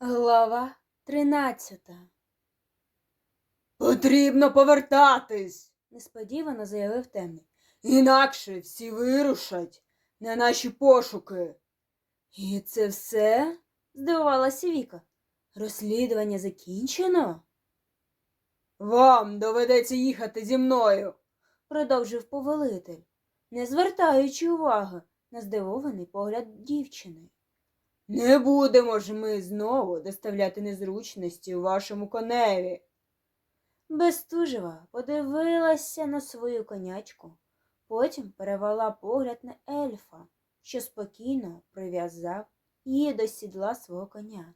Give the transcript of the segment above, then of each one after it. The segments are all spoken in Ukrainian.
Глава тринадцята. Потрібно повертатись, Несподівано заявив темний. інакше всі вирушать на наші пошуки. І це все? здивувалася Віка. Розслідування закінчено? Вам доведеться їхати зі мною. продовжив повелитель, не звертаючи уваги на здивований погляд дівчини. Не будемо ж ми знову доставляти незручності вашому коневі. Бестужева подивилася на свою конячку, потім перевела погляд на ельфа, що спокійно прив'язав її до сідла свого коня.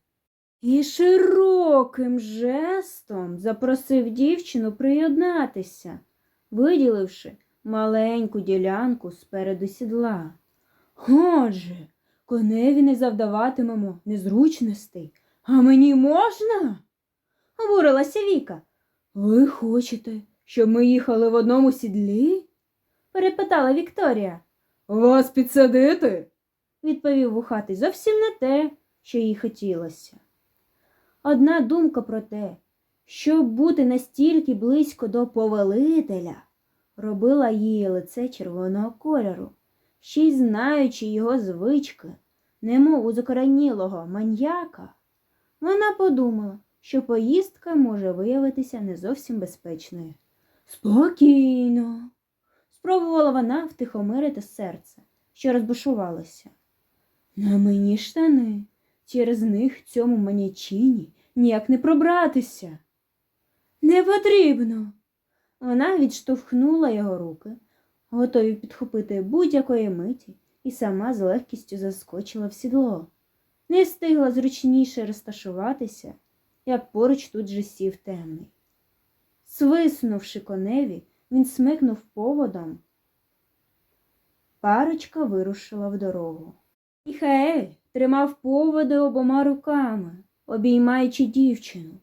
І широким жестом запросив дівчину приєднатися, виділивши маленьку ділянку спереду сідла. Отже, коневі не завдаватимемо незручностей, а мені можна? обурилася Віка. Ви хочете, щоб ми їхали в одному сідлі? перепитала Вікторія. Вас підсадити? Відповів вухатий зовсім не те, що їй хотілося. Одна думка про те, щоб бути настільки близько до повелителя, робила її лице червоного кольору, ще й знаючи його звички, немов у закоренілого маньяка, вона подумала, що поїздка може виявитися не зовсім безпечною. Спокійно, спробувала вона втихомирити серце, що розбушувалося. На мені штани, через них цьому манячині ніяк не пробратися. Не потрібно. Вона відштовхнула його руки, готові підхопити будь-якої миті, і сама з легкістю заскочила в сідло. Не встигла зручніше розташуватися, як поруч тут же сів темний. Свиснувши коневі, він смикнув поводом. Парочка вирушила в дорогу. Міхаель тримав поводи обома руками, обіймаючи дівчину,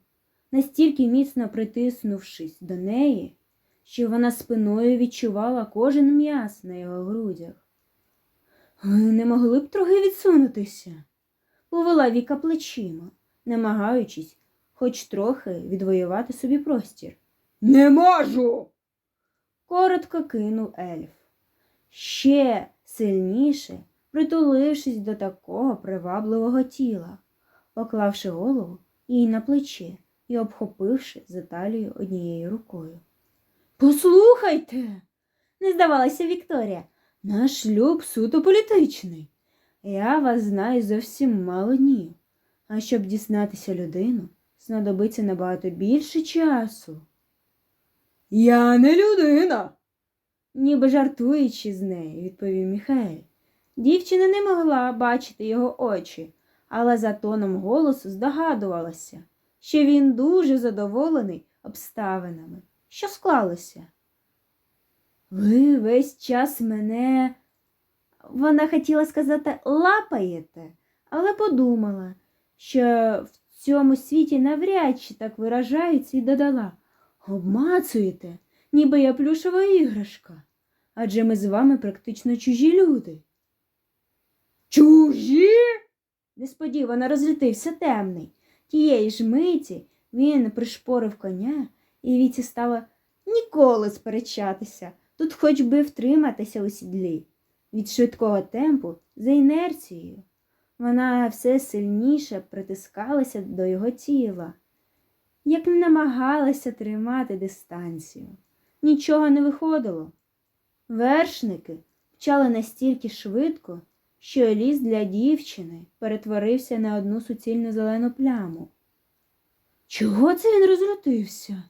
настільки міцно притиснувшись до неї, що вона спиною відчувала кожен м'яс на його грудях. Ви не могли б трохи відсунутися? повела Віка плечима, намагаючись хоч трохи відвоювати собі простір. Не можу. Коротко кинув ельф. Ще сильніше притулившись до такого привабливого тіла, поклавши голову їй на плече і обхопивши за талію однією рукою. Послухайте, не здавалася Вікторія, наш шлюб суто політичний. Я вас знаю зовсім мало днів, а щоб дізнатися людину, знадобиться набагато більше часу. Я не людина. Ніби жартуючи з нею, відповів Міхаель. Дівчина не могла бачити його очі, але за тоном голосу здогадувалася, що він дуже задоволений обставинами, що склалося. Ви весь час мене, вона хотіла сказати, лапаєте, але подумала, що в цьому світі навряд чи так виражаються і додала. Обмацуєте, ніби я плюшова іграшка. Адже ми з вами практично чужі люди. Чужі? Несподівано розлютився темний. Тієї ж миті він пришпорив коня, і віці стало ніколи сперечатися, тут хоч би втриматися у сідлі. Від швидкого темпу за інерцією. Вона все сильніше притискалася до його тіла, як не намагалася тримати дистанцію. Нічого не виходило. Вершники мчали настільки швидко, що ліс для дівчини перетворився на одну суцільну зелену пляму. Чого це він розлютився?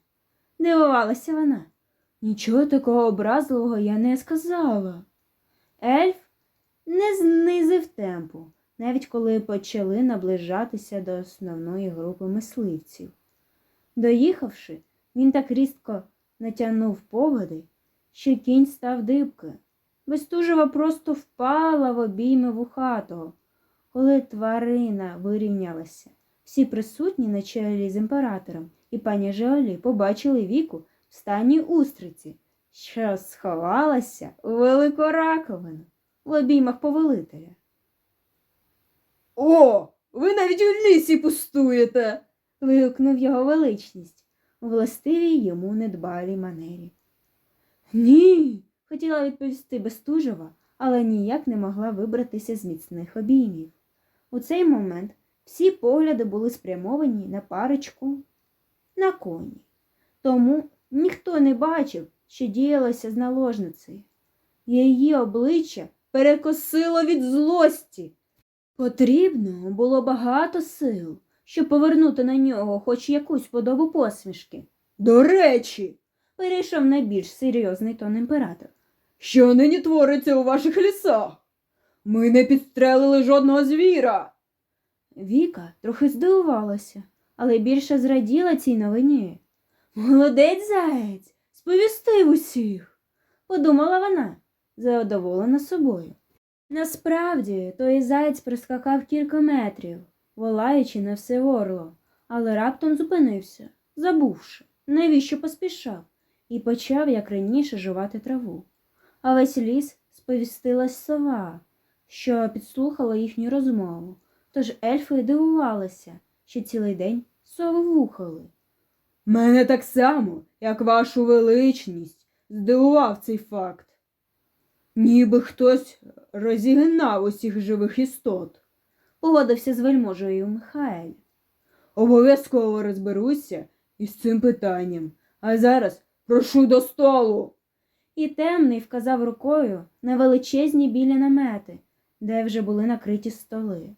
Дивувалася вона. Нічого такого образливого я не сказала. Ельф не знизив темпу, навіть коли почали наближатися до основної групи мисливців. Доїхавши, він так різко натягнув поводи, що кінь став дибки. Бестужева просто впала в обійми вухатого. Коли тварина вирівнялася, всі присутні на чолі з імператором і пані Жеолі побачили віку в стані устриці, що сховалася у велику раковину в обіймах повелителя. О, Ви навіть у лісі пустуєте. вигукнув його величність у властивій йому недбалій манері. Ні, хотіла відповісти Бестужева, але ніяк не могла вибратися з міцних обіймів. У цей момент всі погляди були спрямовані на парочку на коні. Тому ніхто не бачив, що діялося з наложницею. Її обличчя перекосило від злості. Потрібно було багато сил, щоб повернути на нього хоч якусь подобу посмішки. До речі, Перейшов на більш серйозний тон імператор. що нині твориться у ваших лісах? Ми не підстрелили жодного звіра. Віка трохи здивувалася, але більше зраділа цій новині. Молодець заєць, сповістив усіх, подумала вона, задоволена собою. Насправді, той заєць прискакав кілька метрів, волаючи на все горло, але раптом зупинився, забувши, навіщо поспішав, і почав, як раніше, жувати траву. А весь ліс сповістилась сова, що підслухала їхню розмову. Тож ельфи дивувалися, що цілий день сови вухали. Мене так само, як вашу величність, здивував цей факт. Ніби хтось розігнав усіх живих істот. Погодився з вельможею Михаель. Обов'язково розберуся із цим питанням. А зараз прошу до столу. І темний вказав рукою на величезні білі намети, де вже були накриті столи.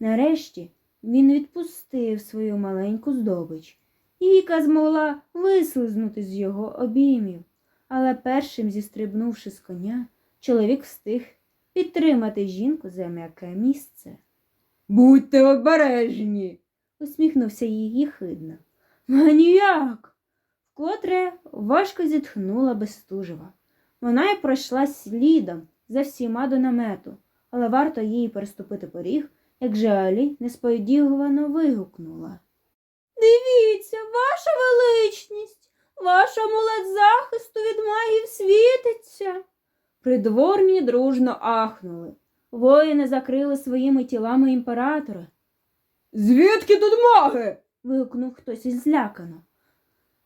Нарешті він відпустив свою маленьку здобич. і Віка змогла вислизнути з його обіймів, але першим зістрибнувши з коня, чоловік встиг підтримати жінку за м'яке місце. Будьте обережні. усміхнувся її хидно. Маніяк. Вкотре важко зітхнула Бестужева. Вона й пройшла слідом за всіма до намету, але варто їй переступити поріг, як Жеалі несподівано вигукнула. Дивіться, ваша величність, ваш амулет захисту від магів світиться. Придворні дружно ахнули. Воїни закрили своїми тілами імператора. Звідки тут маги? вигукнув хтось із злякано.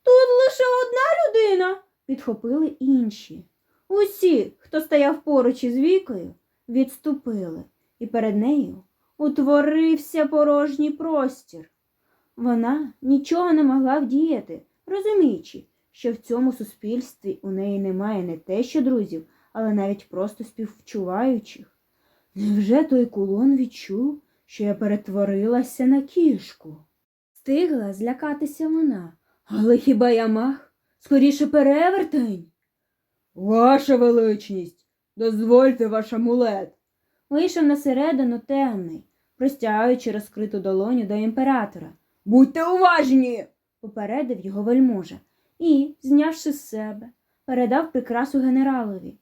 Тут лише одна людина, підхопили інші. Усі, хто стояв поруч із вікою, відступили, і перед нею утворився порожній простір. Вона нічого не могла вдіяти, розуміючи, що в цьому суспільстві у неї немає не те, що друзів, але навіть просто співчуваючих. Невже той кулон відчув, що я перетворилася на кішку? Стигла злякатися вона. Але хіба я мах? Скоріше перевертень. Ваша величність, дозвольте ваш амулет. Вийшов на середину темний, простягаючи розкриту долоню до імператора, Будьте уважні. попередив його вельможа і, знявши з себе, передав прикрасу генералові.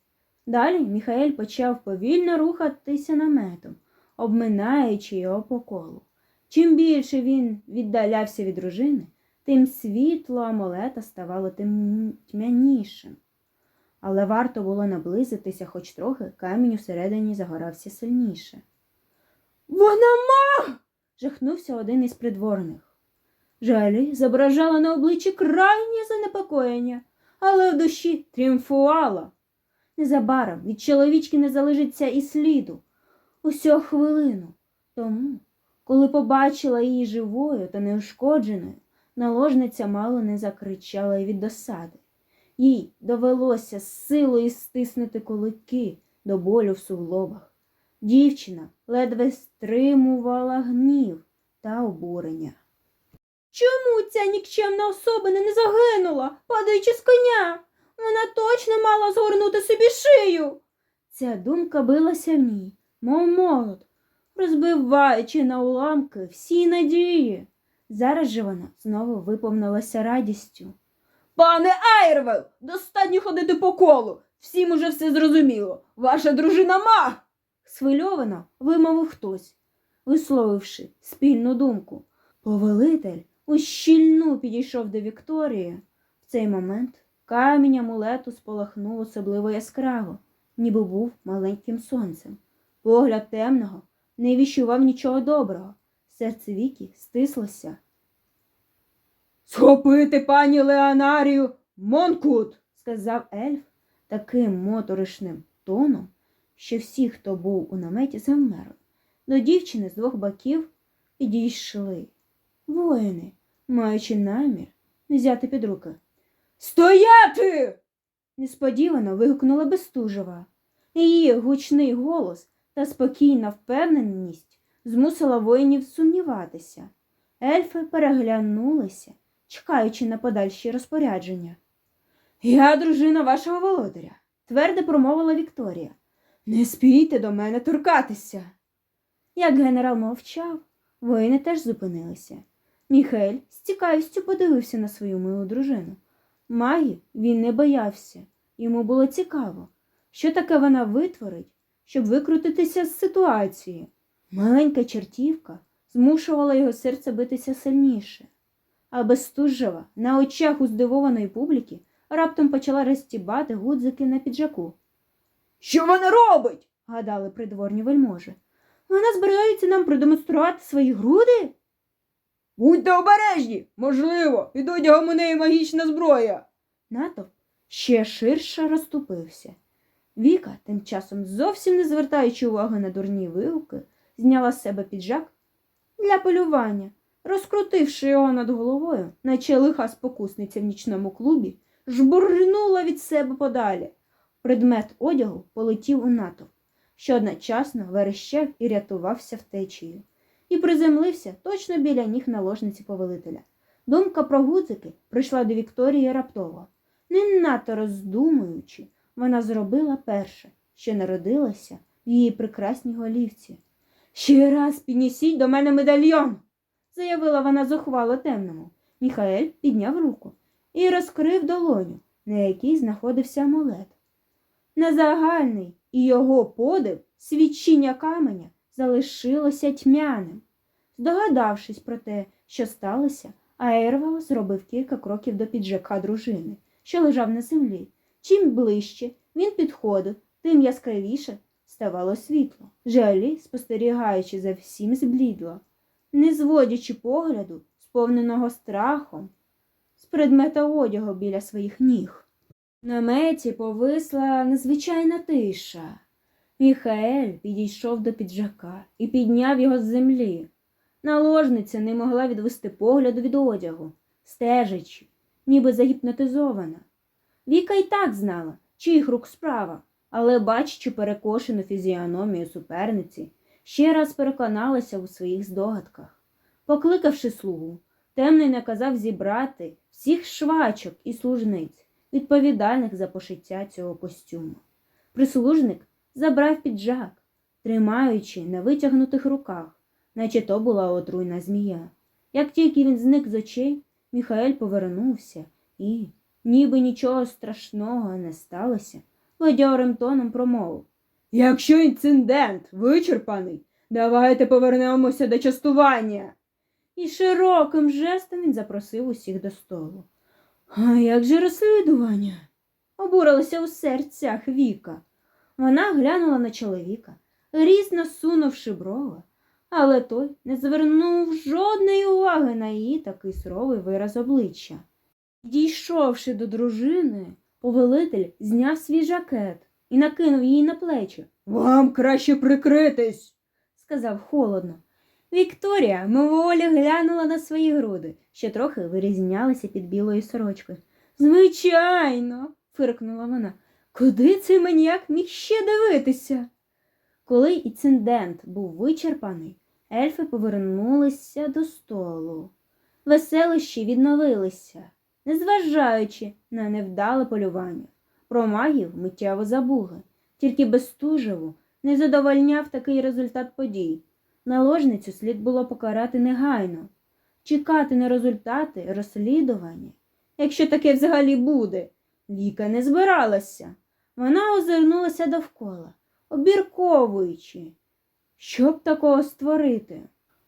Далі Міхаель почав повільно рухатися наметом, обминаючи його по колу. Чим більше він віддалявся від дружини, тим світло амулета ставало тим тьмянішим. Але варто було наблизитися хоч трохи, камінь усередині загорався сильніше. Вона жахнувся один із придворних. Жалі зображала на обличчі крайнє занепокоєння, але в душі тріумфувала. Незабаром від чоловічки не залишиться і сліду. Усього хвилину. Тому, коли побачила її живою та неушкодженою, наложниця мало не закричала від досади. Їй довелося з силою стиснути кулики до болю в суглобах. Дівчина ледве стримувала гнів та обурення. Чому ця нікчемна особина не загинула, падаючи з коня? Вона точно мала згорнути собі шию. Ця думка билася в ній, мов молот, розбиваючи на уламки всі надії. Зараз же вона знову виповнилася радістю. Пане Айрвел, достатньо ходити по колу. Всім уже все зрозуміло. Ваша дружина маг. Схвильовано вимовив хтось, висловивши спільну думку. Повелитель ущільну підійшов до Вікторії. В цей момент камінь амулету спалахнув особливо яскраво, ніби був маленьким сонцем. Погляд темного не віщував нічого доброго. Серце Вікі стислося. Схопити пані Леонарію Монкут. сказав ельф таким моторошним тоном, що всі, хто був у наметі, завмерли. До дівчини з двох боків підійшли воїни, маючи намір взяти під руки. Стояти! Несподівано вигукнула Бестужева. Її гучний голос та спокійна впевненість змусила воїнів сумніватися. Ельфи переглянулися, чекаючи на подальші розпорядження. Я дружина вашого володаря. Твердо промовила Вікторія. Не спійте до мене торкатися. Як генерал мовчав, воїни теж зупинилися. Міхель з цікавістю подивився на свою милу дружину. Магі він не боявся, йому було цікаво, що таке вона витворить, щоб викрутитися з ситуації. Маленька чертівка змушувала його серце битися сильніше. А Бестужева на очах у здивованої публіки раптом почала розтібати гудзики на піджаку. Що вона робить? гадали придворні вельможі. Вона збирається нам продемонструвати свої груди? Будьте обережні! Можливо, під одягом у неї магічна зброя. Натовп ще ширше розступився. Віка, тим часом зовсім не звертаючи уваги на дурні вигуки, зняла з себе піджак для полювання, розкрутивши його над головою, наче лиха спокусниця в нічному клубі, жбурнула від себе подалі. Предмет одягу полетів у натовп, що одночасно верещав і рятувався втечею, і приземлився точно біля ніг наложниці повелителя. Думка про гудзики прийшла до Вікторії раптово. Не надто роздумуючи, вона зробила перше, що народилося в її прекрасній голівці. Ще раз піднесіть до мене медальйон. заявила вона зухвало темному. Міхаель підняв руку і розкрив долоню, на якій знаходився амулет. Незагальний і його подив свідчення каменя залишилося тьмяним. Здогадавшись про те, що сталося, Аервал зробив кілька кроків до піджака дружини, що лежав на землі. Чим ближче він підходив, тим яскравіше ставало світло. Жалі, спостерігаючи за всім, зблідла, не зводячи погляду, сповненого страхом, з предмета одягу біля своїх ніг. Наметі повисла незвичайна тиша. Міхаель підійшов до піджака і підняв його з землі. Наложниця не могла відвести погляду від одягу, стежачи, ніби загіпнотизована. Віка й так знала, чиїх рук справа, але, бачачи перекошену фізіономію суперниці, ще раз переконалася у своїх здогадках. Покликавши слугу, темний наказав зібрати всіх швачок і служниць, відповідальних за пошиття цього костюму. Прислужник забрав піджак, тримаючи на витягнутих руках, наче то була отруйна змія. Як тільки він зник з очей, Міхаель повернувся і, ніби нічого страшного не сталося, бадьорим тоном промовив. Якщо інцидент вичерпаний, давайте повернемося до частування. І широким жестом він запросив усіх до столу. А як же розслідування? Обурилася у серцях Віка. Вона глянула на чоловіка, різно сунувши брови, але той не звернув жодної уваги на її такий суровий вираз обличчя. Дійшовши до дружини, повелитель зняв свій жакет і накинув її на плечі, Вам краще прикритись. сказав холодно. Вікторія мимоволі глянула на свої груди, що трохи вирізнялися під білою сорочкою. Звичайно, фиркнула вона. Куди цей маніяк міг ще дивитися? Коли інцидент був вичерпаний, ельфи повернулися до столу. Веселощі відновилися, незважаючи на невдале полювання. Про магів миттєво забули, тільки Бестужеву не задовольняв такий результат подій. Наложницю слід було покарати негайно, чекати на результати розслідування, якщо таке взагалі буде. Віка не збиралася. Вона озирнулася довкола, обірковуючи, що б такого створити.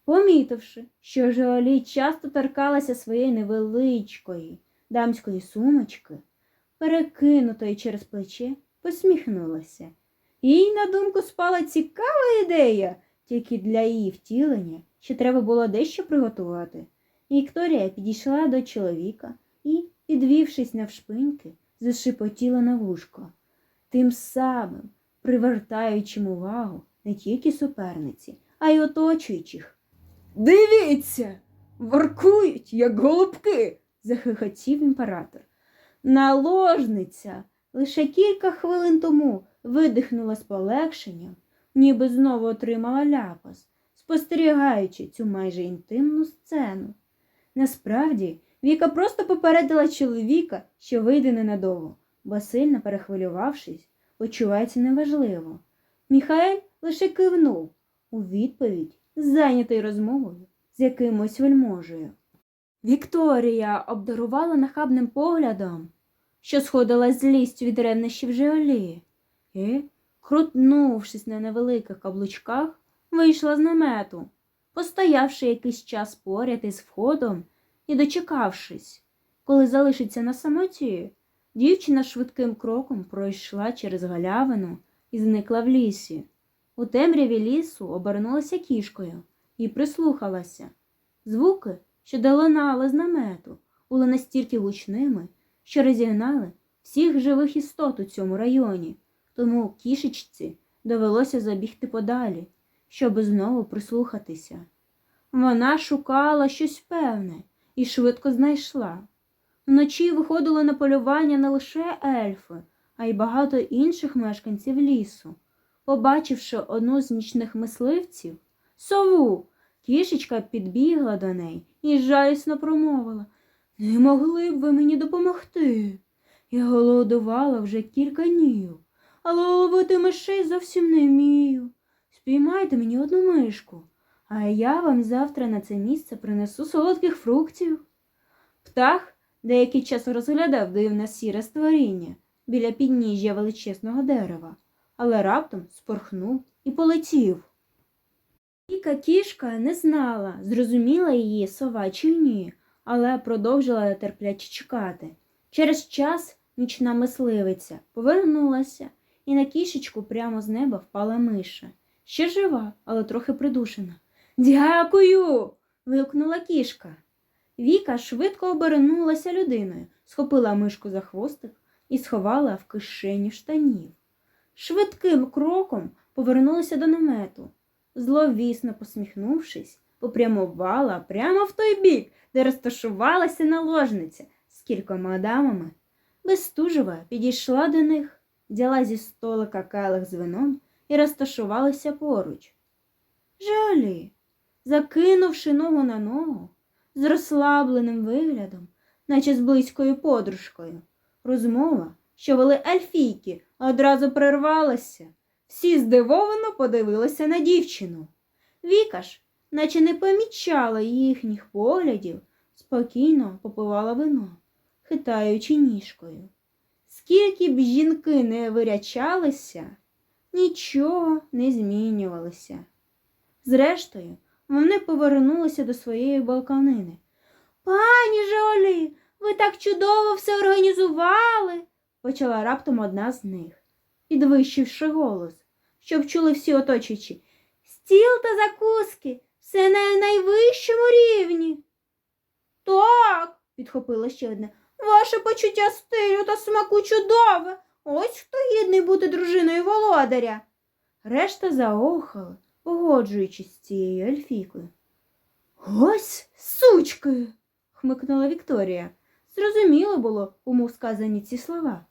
Помітивши, що Жолі часто торкалася своєї невеличкої дамської сумочки, перекинутої через плече, посміхнулася. Їй на думку спала цікава ідея Тільки для її втілення ще треба було дещо приготувати. Вікторія підійшла до чоловіка і, підвівшись навшпиньки, зашепотіла на вушко, тим самим привертаючим увагу не тільки суперниці, а й оточуючих. Дивіться, воркують, як голубки. захихотів імператор. Наложниця лише кілька хвилин тому видихнула з полегшенням, ніби знову отримала ляпас, спостерігаючи цю майже інтимну сцену. Насправді, Віка просто попередила чоловіка, що вийде ненадовго, бо сильно перехвилювавшись, почувається неважливо. Міхаель лише кивнув у відповідь, зайнятий розмовою з якимось вельможею. Вікторія обдарувала нахабним поглядом, що сходила злість від ревнощів Жеолі, і, крутнувшись на невеликих каблучках, вийшла з намету, постоявши якийсь час поряд із входом і дочекавшись, коли залишиться на самоті, дівчина швидким кроком пройшла через галявину і зникла в лісі. У темряві лісу обернулася кішкою і прислухалася. Звуки, що долинали з намету, були настільки гучними, що розігнали всіх живих істот у цьому районі, тому кішечці довелося забігти подалі, щоб знову прислухатися. Вона шукала щось певне і швидко знайшла. Вночі виходили на полювання не лише ельфи, а й багато інших мешканців лісу. Побачивши одну з нічних мисливців, сову, кішечка підбігла до неї і жалісно промовила Не могли б ви мені допомогти? Я голодувала вже кілька днів, але ловити мишей зовсім не вмію. Спіймайте мені одну мишку, а я вам завтра на це місце принесу солодких фруктів. Птах деякий час розглядав дивне сіре створіння біля підніжжя величезного дерева, але раптом спорхнув і полетів. Віка кішка не знала, зрозуміла її сова чи ні, але продовжила терпляче чекати. Через час нічна мисливиця повернулася, і на кішечку прямо з неба впала миша. Ще жива, але трохи придушена. Дякую. вигукнула кішка. Віка швидко обернулася людиною, схопила мишку за хвостик і сховала в кишеню штанів. Швидким кроком повернулася до намету. Зловісно посміхнувшись, попрямувала прямо в той бік, де розташувалася наложниця з кількома дамами. Бестужева підійшла до них, взяла зі столика келих з вином і розташувалася поруч. Жалі, закинувши ногу на ногу, з розслабленим виглядом, наче з близькою подружкою. Розмова, що вели ельфійки, одразу прервалася. Всі здивовано подивилися на дівчину. Віка ж, наче не помічала їхніх поглядів, спокійно попивала вино, хитаючи ніжкою. Скільки б жінки не вирячалися, нічого не змінювалося. Зрештою, вони повернулися до своєї балканини. Пані Жолі, ви так чудово все організували, почала раптом одна з них, підвищивши голос, щоб чули всі оточуючі. Стіл та закуски, все на найвищому рівні. Так, підхопила ще одна. Ваше почуття стилю та смаку чудове. Ось хто гідний бути дружиною володаря. Решта заохали, погоджуючись з цією ельфійкою. Ось сучкою. хмикнула Вікторія. Зрозуміло було, кому сказані ці слова.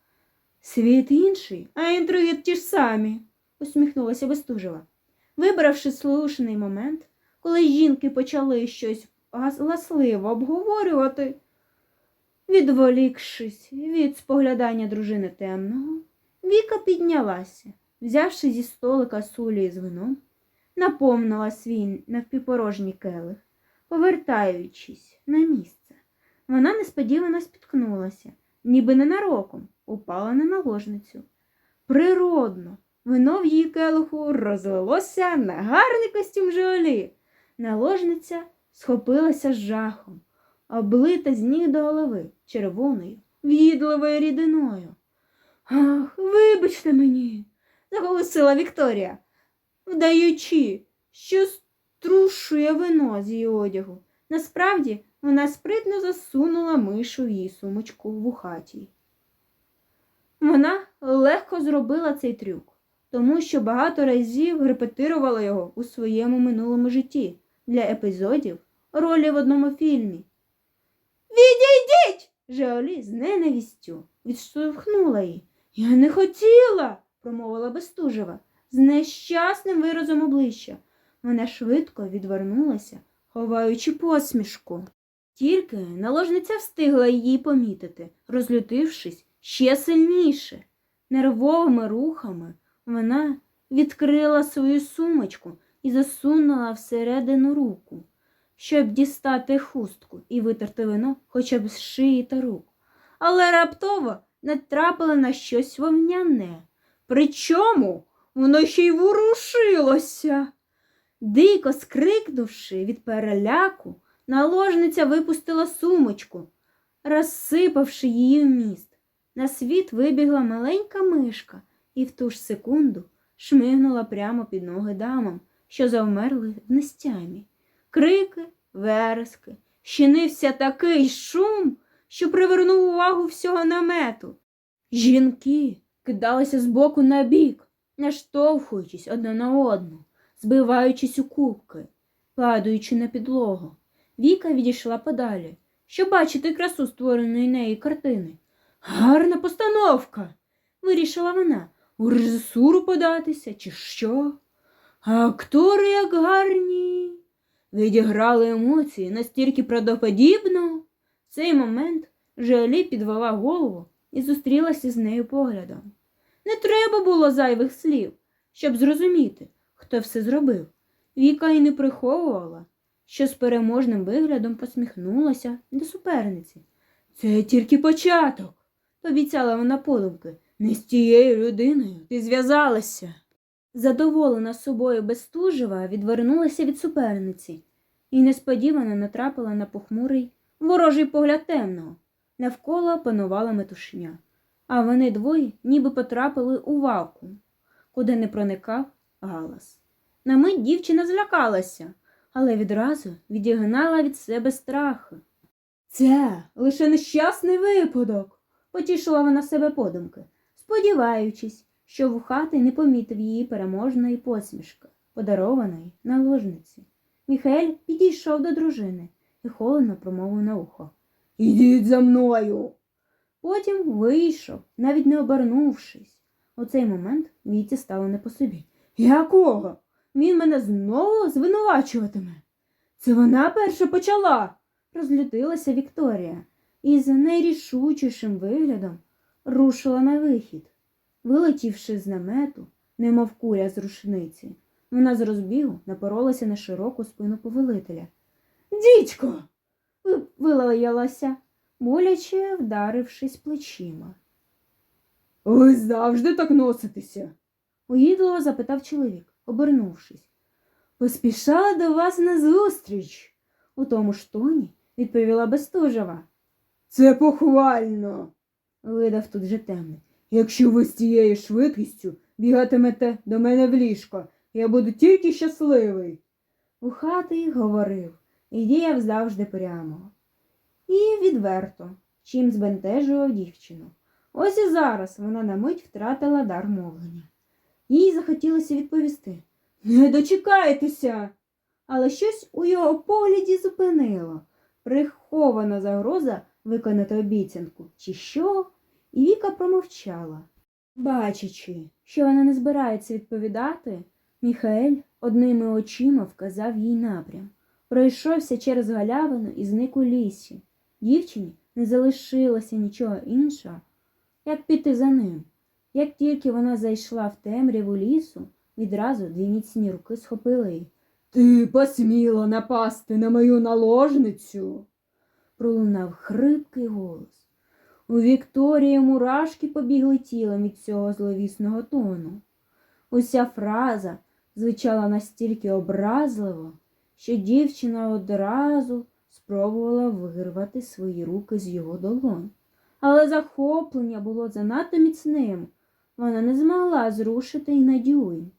Світ інший, а інтриги ті ж самі, усміхнулася Бестужева. Вибравши слушний момент, коли жінки почали щось галасливо обговорювати, відволікшись від споглядання дружини темного, Віка піднялася, взявши зі столика сулі з вином, наповнила свій навпіпорожній келих, повертаючись на місце. Вона несподівано спіткнулася, ніби ненароком упала на наложницю. Природно, вино в її келиху розлилося на гарний костюм Жолі. Наложниця схопилася з жахом, облита з ніг до голови червоною, в'їдливою рідиною. Ах, вибачте мені, заголосила Вікторія, вдаючи, що струшує вино з її одягу. Насправді вона спритно засунула мишу в її сумочку в ухатій. Вона легко зробила цей трюк, тому що багато разів репетирувала його у своєму минулому житті для епізодів ролі в одному фільмі. Відійдіть! Жеолі з ненавістю відштовхнула її. Я не хотіла, промовила Бестужева з нещасним виразом обличчя. Вона швидко відвернулася, ховаючи посмішку. Тільки наложниця встигла її помітити, розлютившись ще сильніше. Нервовими рухами вона відкрила свою сумочку і засунула всередину руку, щоб дістати хустку і витерти вино хоча б з шиї та рук. Але раптово натрапила на щось вовняне. Причому воно ще й ворушилося. Дико скрикнувши від переляку, наложниця випустила сумочку, розсипавши її в міст. На світ вибігла маленька мишка і в ту ж секунду шмигнула прямо під ноги дамам, що завмерли в нестямі. Крики, верески, щинився такий шум, що привернув увагу всього намету. Жінки кидалися з боку на бік, наштовхуючись одне на одну, збиваючись у кубки, падаючи на підлогу. Віка відійшла подалі, щоб бачити красу створеної неї картини. Гарна постановка, вирішила вона. У режисуру податися, чи що? А актори як гарні. Відіграли емоції настільки правдоподібно. В цей момент Желі підвела голову і зустрілася з нею поглядом. Не треба було зайвих слів, щоб зрозуміти, хто все зробив. Віка й не приховувала, що з переможним виглядом посміхнулася до суперниці. Це тільки початок, пообіцяла вона подумки. Не з тією людиною ти зв'язалася. Задоволена собою Бестужева відвернулася від суперниці і несподівано натрапила на похмурий ворожий погляд темного. Навколо панувала метушня, а вони двоє ніби потрапили у вакуум, куди не проникав галас. На мить дівчина злякалася, але відразу відігнала від себе страхи. Це лише нещасний випадок, потішила вона себе подумки, сподіваючись, що вухатий не помітив її переможної посмішки, подарованої наложниці. Міхель підійшов до дружини і холодно промовив на ухо. Ідіть за мною. Потім вийшов, навіть не обернувшись. У цей момент Віці стало не по собі. Якого? Він мене знову звинувачуватиме. Це вона перша почала, розлютилася Вікторія і з найрішучішим виглядом рушила на вихід. Вилетівши з намету, немов куря з рушниці, вона з розбігу напоролася на широку спину повелителя. Дідько. вилаялася, боляче вдарившись плечима. Ви завжди так носитеся? уїдливо запитав чоловік, обернувшись. Поспішала до вас на зустріч, у тому ж тоні відповіла Бестужева. Це похвально, видав тут же темний. Якщо ви з цією швидкістю бігатимете до мене в ліжко, я буду тільки щасливий. Ухатий говорив і діяв завжди прямо. І відверто, чим збентежував дівчину. Ось і зараз вона на мить втратила дар мовлення. Їй захотілося відповісти Не дочекайтеся. Але щось у його погляді зупинило. Прихована загроза виконати обіцянку, чи що? І Віка промовчала. Бачачи, що вона не збирається відповідати, Міхаель одними очима вказав їй напрям. Пройшовся через галявину і зник у лісі. Дівчині не залишилося нічого іншого, як піти за ним. Як тільки вона зайшла в темряву лісу, відразу дві міцні руки схопили її. Ти посміла напасти на мою наложницю. пролунав хрипкий голос. У Вікторії мурашки побігли тілом від цього зловісного тону. Уся фраза звучала настільки образливо, що дівчина одразу спробувала вирвати свої руки з його долонь. Але захоплення було занадто міцним. Вона не змогла зрушити й на дюйм.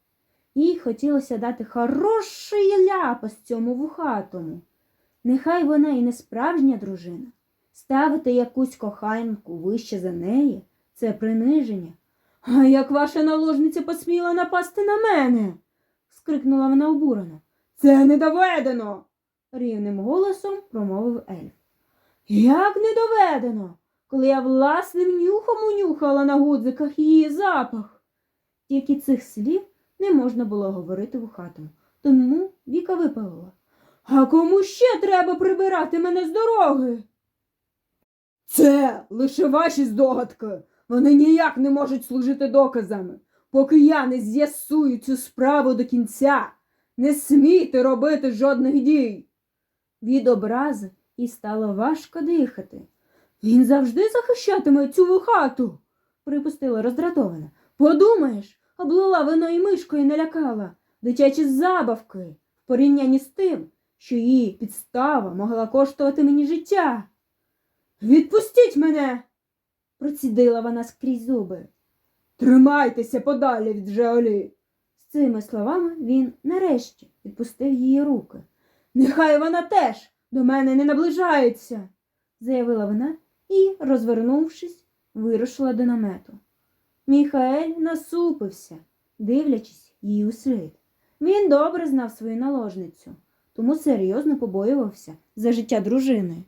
Їй хотілося дати хороший ляпас цьому вухатому. Нехай вона і не справжня дружина. Ставити якусь коханку вище за неї це приниження. А як ваша наложниця посміла напасти на мене? скрикнула вона обурено. Це не доведено. Рівним голосом промовив ельф. Як не доведено, коли я власним нюхом унюхала на гудзиках її запах. Тільки цих слів не можна було говорити вухатому, тому Віка випалила. А кому ще треба прибирати мене з дороги? Це лише ваші здогадки. Вони ніяк не можуть служити доказами. Поки я не з'ясую цю справу до кінця, не смійте робити жодних дій. Від образи їй стало важко дихати. Він завжди захищатиме цю вухату, Припустила роздратована. Подумаєш, облила вино і мишкою налякала. Дитячі забавки в порівнянні з тим, що її підстава могла коштувати мені життя. Відпустіть мене! Процідила вона скрізь зуби. Тримайтеся подалі від Жеолі. З цими словами він нарешті відпустив її руки, Нехай вона теж до мене не наближається. заявила вона і, розвернувшись, вирушила до намету. Міхаель насупився, дивлячись їй услід. Він добре знав свою наложницю, тому серйозно побоювався за життя дружини.